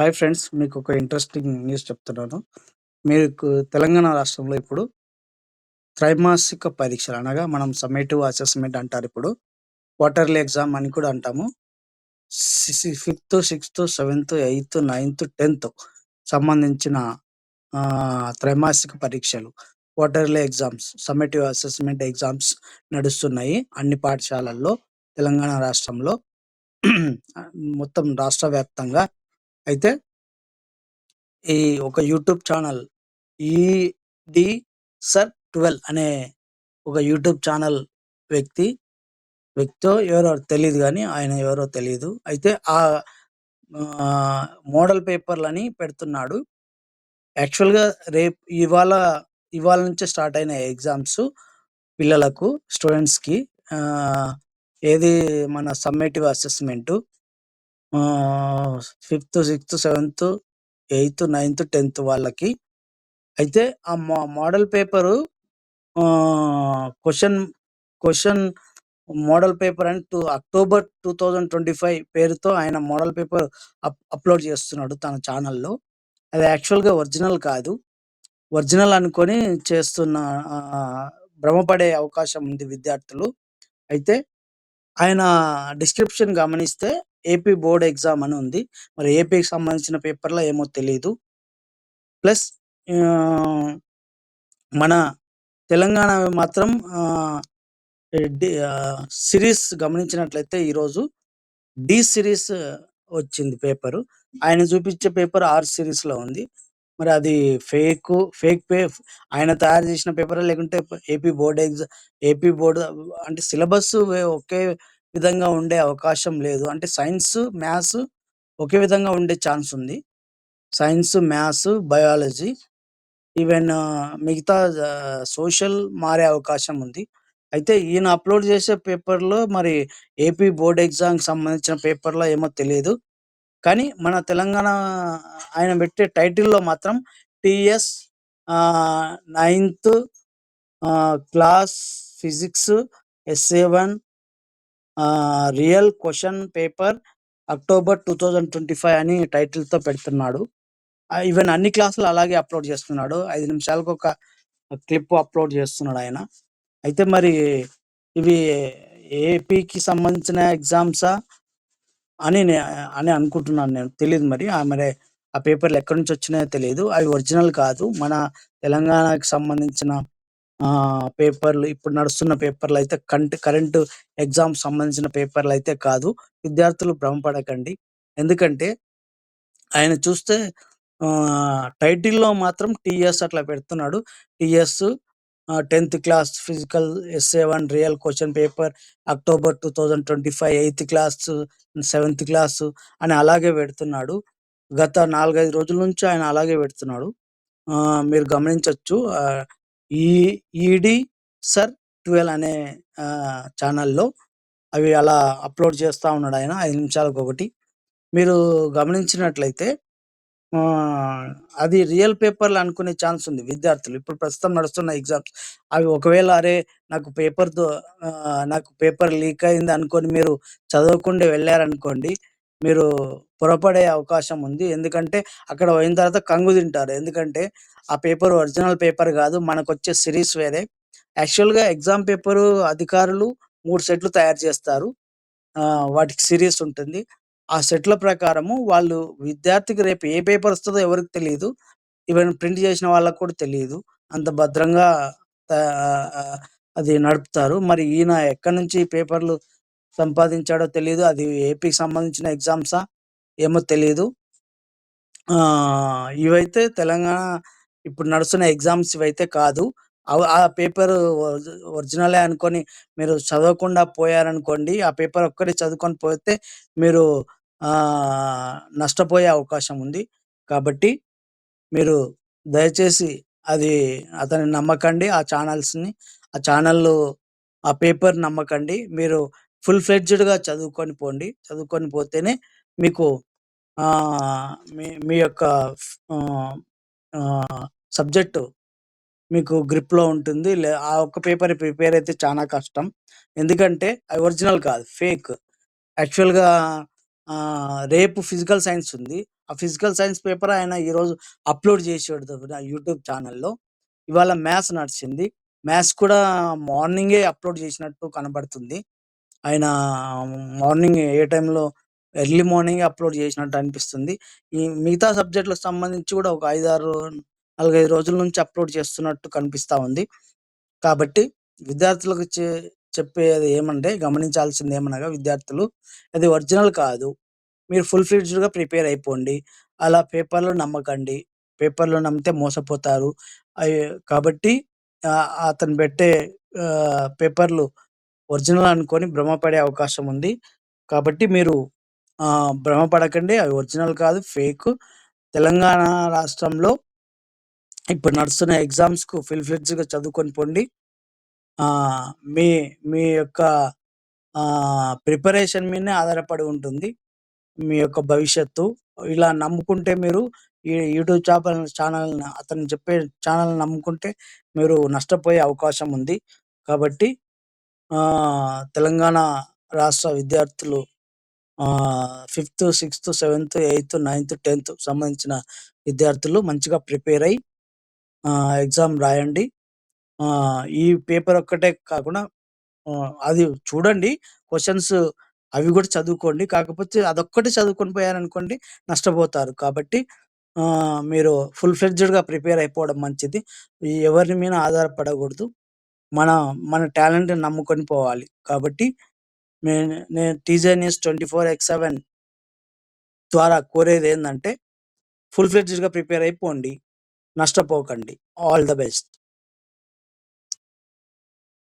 Hi friends మీకు ఒక interesting news చెప్తున్నాను. మీకు తెలంగాణ రాష్ట్రంలో ఇప్పుడు త్రైమాసిక పరీక్షలు అనగా మనం సమ్మేటివ్ అసెస్మెంట్ అంటారు ఇప్పుడు. క్వార్టర్లీ ఎగ్జామ్ అని కూడా అంటాము. Fifth sixth seventh eighth ninth tenth సంబంధించిన త్రైమాసిక పరీక్షలు. Quarterly exams summative assessment exams నడుస్తున్నాయి అన్ని పాఠశాలల్లో తెలంగాణ రాష్ట్రంలో. మొత్తం రాష్ట్ర వ్యాప్తంగా అయితే ఈ ఒక YouTube channel ED sir twelve అనే ఒక యూట్యూబ్ ఛానల్ వ్యక్తి వ్యక్తో ఎవరో తెలియదు కానీ ఆయన ఎవరో తెలియదు అయితే ఆ మోడల్ పేపర్లని పెడుతున్నాడు. యాక్చువల్గా రేపు ఇవాళ ఇవాళ నుంచే స్టార్ట్ అయిన ఎగ్జామ్స్ పిల్లలకు స్టూడెంట్స్కి. ఏది మన summative assessment fifth sixth seventh eighth ninth tenth వాళ్ళకి. అయితే ఆ మా model paper question question model paper and two October two thousand twenty five పేరుతో ఆయన మోడల్ పేపర్ అప్ అప్లోడ్ చేస్తున్నాడు తన ఛానల్లో. అది యాక్చువల్గా ఒరిజినల్ కాదు. ఒరిజినల్ అనుకొని చేస్తున్న భ్రమపడే అవకాశం ఉంది విద్యార్థులు. అయితే ఆయన డిస్క్రిప్షన్ గమనిస్తే ఏపీ బోర్డ్ ఎగ్జామ్ అని ఉంది. మరి ఏపీకి సంబంధించిన పేపర్లో ఏమో తెలియదు ప్లస్ మన తెలంగాణ మాత్రం సిరీస్ గమనించినట్లయితే ఈరోజు డి సిరీస్ వచ్చింది పేపరు ఆయన చూపించే పేపర్ ఆర్ సిరీస్లో ఉంది. మరి అది ఫేక్ ఫేక్ పే ఆయన తయారు చేసిన పేపర్ లేకుంటే AP board exam AP board అంటే సిలబస్ ఒకే విధంగా ఉండే అవకాశం లేదు. అంటే సైన్స్ మ్యాథ్స్ ఒకే విధంగా ఉండే ఛాన్స్ ఉంది. సైన్స్ మ్యాథ్స్ బయాలజీ ఈవెన్ మిగతా సోషల్ మారే అవకాశం ఉంది. అయితే ఈయన అప్లోడ్ చేసే పేపర్లో మరి ఏపీ బోర్డ్ ఎగ్జామ్కి సంబంధించిన పేపర్లో ఏమో తెలియదు కానీ మన తెలంగాణ ఆయన పెట్టే టైటిల్లో మాత్రం TS ninth class physics SA one real question paper October two thousand twenty five అని టైటిల్తో పెడుతున్నాడు. ఈవెన్ అన్ని క్లాసులు అలాగే అప్లోడ్ చేస్తున్నాడు. ఐదు నిమిషాలకు ఒక క్లిప్ అప్లోడ్ చేస్తున్నాడు ఆయన. అయితే మరి ఇవి ఏపీకి సంబంధించిన ఎగ్జామ్సా అని అని అనుకుంటున్నాను నేను. తెలియదు మరి. ఆ మరి ఆ పేపర్లు ఎక్కడి నుంచి వచ్చినాయో తెలియదు అవి ఒరిజినల్ కాదు. మన తెలంగాణకి సంబంధించిన ఆ పేపర్లు ఇప్పుడు నడుస్తున్న పేపర్లు అయితే కంటి కరెంట్ ఎగ్జామ్ సంబంధించిన పేపర్లు అయితే కాదు. విద్యార్థులు భ్రమపడకండి. ఎందుకంటే ఆయన చూస్తే ఆ టైటిల్లో మాత్రం టీఎస్ అట్లా పెడుతున్నాడు. TS tenth class physical SA one real question paper October two thousand twenty five eighth class seventh class అని అలాగే పెడుతున్నాడు. గత నాలుగైదు రోజుల నుంచి ఆయన అలాగే పెడుతున్నాడు. ఆ, మీరు గమనించవచ్చు ఈ ఈడి సర్ ట్వెల్వ్ అనే ఛానల్లో అవి అలా అప్లోడ్ చేస్తూ ఉన్నాడు ఆయన. ఐదు నిమిషాలకు ఒకటి. మీరు గమనించినట్లయితే అది రియల్ పేపర్లు అనుకునే ఛాన్స్ ఉంది విద్యార్థులు. ఇప్పుడు ప్రస్తుతం నడుస్తున్న ఎగ్జామ్స్. అవి ఒకవేళ అరే నాకు పేపర్తో నాకు పేపర్ లీక్ అయింది అనుకొని మీరు చదవకుండా వెళ్ళారనుకోండి మీరు పొరపడే అవకాశం ఉంది. ఎందుకంటే అక్కడ పోయిన తర్వాత కంగు తింటారు. ఎందుకంటే ఆ పేపర్ ఒరిజినల్ పేపర్ కాదు. మనకు వచ్చే సిరీస్ వేరే. యాక్చువల్గా ఎగ్జామ్ పేపర్ అధికారులు మూడు సెట్లు తయారు చేస్తారు. ఆ, వాటికి సిరీస్ ఉంటుంది. ఆ సెట్ల ప్రకారము వాళ్ళు విద్యార్థికి రేపు ఏ పేపర్ వస్తుందో ఎవరికి తెలియదు ఈవెన్ ప్రింట్ చేసిన వాళ్ళకు కూడా తెలియదు అంత భద్రంగా అది నడుపుతారు. మరి ఈయన ఎక్కడి నుంచి పేపర్లు సంపాదించాడో తెలియదు అది ఏపీకి సంబంధించిన ఎగ్జామ్సా ఏమో తెలియదు ఇవైతే తెలంగాణ ఇప్పుడు నడుస్తున్న ఎగ్జామ్స్ ఇవైతే కాదు. ఆ పేపర్ ఒరిజినలే అనుకొని మీరు చదవకుండా పోయారనుకోండి ఆ పేపర్ ఒక్కటి చదువుకొని పోతే మీరు నష్టపోయే అవకాశం ఉంది. కాబట్టి మీరు దయచేసి అది అతన్ని నమ్మకండి ఆ ఛానల్స్ని ఆ ఛానల్ ఆ పేపర్ నమ్మకండి. మీరు ఫుల్ ఫ్లెడ్జ్డ్గా చదువుకొని పోండి. చదువుకొని పోతేనే మీకు ఆ, మీ మీ యొక్క సబ్జెక్టు మీకు గ్రిప్లో ఉంటుంది. లే ఆ ఒక్క పేపర్ ప్రిపేర్ అయితే చాలా కష్టం. ఎందుకంటే అవి ఒరిజినల్ కాదు ఫేక్. యాక్చువల్గా రేపు ఫిజికల్ సైన్స్ ఉంది. ఆ ఫిజికల్ సైన్స్ పేపర్ ఆయన ఈరోజు అప్లోడ్ చేసాడు యూట్యూబ్ ఛానల్లో. ఇవాళ మ్యాథ్స్ నడిచింది. మ్యాథ్స్ కూడా మార్నింగే అప్లోడ్ చేసినట్టు కనబడుతుంది. ఆయన మార్నింగ్ ఏ టైంలో ఎర్లీ మార్నింగ్ అప్లోడ్ చేసినట్టు అనిపిస్తుంది ఈ మిగతా సబ్జెక్టులకు సంబంధించి కూడా ఒక ఐదారు నాలుగైదు రోజుల నుంచి అప్లోడ్ చేస్తున్నట్టు కనిపిస్తా ఉంది కాబట్టి విద్యార్థులకు చె చెప్పేది ఏమంటే గమనించాల్సింది ఏమనగా విద్యార్థులు అది ఒరిజినల్ కాదు మీరు ఫుల్ ఫ్లెడ్జ్డ్‌గా ప్రిపేర్ అయిపోండి. అలా పేపర్లు నమ్మకండి. పేపర్లు నమ్మితే మోసపోతారు. అయి కాబట్టి ఆహ్, అతను పెట్టే ఆహ్, పేపర్‌లు ఒరిజినల్ అనుకొని భ్రమపడే అవకాశం ఉంది. కాబట్టి మీరు భ్రమపడకండి. అవి ఒరిజినల్ కాదు ఫేక్ తెలంగాణ రాష్ట్రంలో ఇప్పుడు నడుస్తున్న ఎగ్జామ్స్‌కు ఫుల్ ఫ్లెడ్జ్గా చదువుకొని పోండి మీ మీ యొక్క ప్రిపరేషన్ మీదనే ఆధారపడి ఉంటుంది. మీ యొక్క భవిష్యత్తు. ఇలా నమ్ముకుంటే మీరు ఈ యూట్యూబ్ చాపల్ ఛానల్‌ని అతను చెప్పే ఛానల్‌ని నమ్ముకుంటే మీరు నష్టపోయే అవకాశం ఉంది. కాబట్టి ఆ తెలంగాణ రాష్ట్ర విద్యార్థులు ఆ fifth, sixth, seventh, eighth, ninth, 10థ్ సంబంధించిన విద్యార్థులు మంచిగా ప్రిపేర్ అయ్యి ఆ ఎగ్జామ్ రాయండి. ఆ ఈ పేపర్ ఒక్కటే కాకుండా అది చూడండి. క్వశ్చన్స్ అవి కూడా చదువుకోండి. కాకపోతే అదొక్కటి చదువుకొని పోయారనుకోండి నష్టపోతారు. కాబట్టి మీరు ఫుల్ ఫ్లెడ్జ్డ్‌గా ప్రిపేర్ అయిపోవడం మంచిది. ఎవరిని ఎవరి మీద ఆధారపడకూడదు. మన మన టాలెంట్ నమ్ముకొని పోవాలి. కాబట్టి నేను నేను టీజే న్యూస్ 24/7 ద్వారా కోరేది ఏంటంటే ఫుల్ ఫ్లెడ్జ్డ్‌గా ప్రిపేర్ అయిపోండి. నష్టపోకండి. All the best.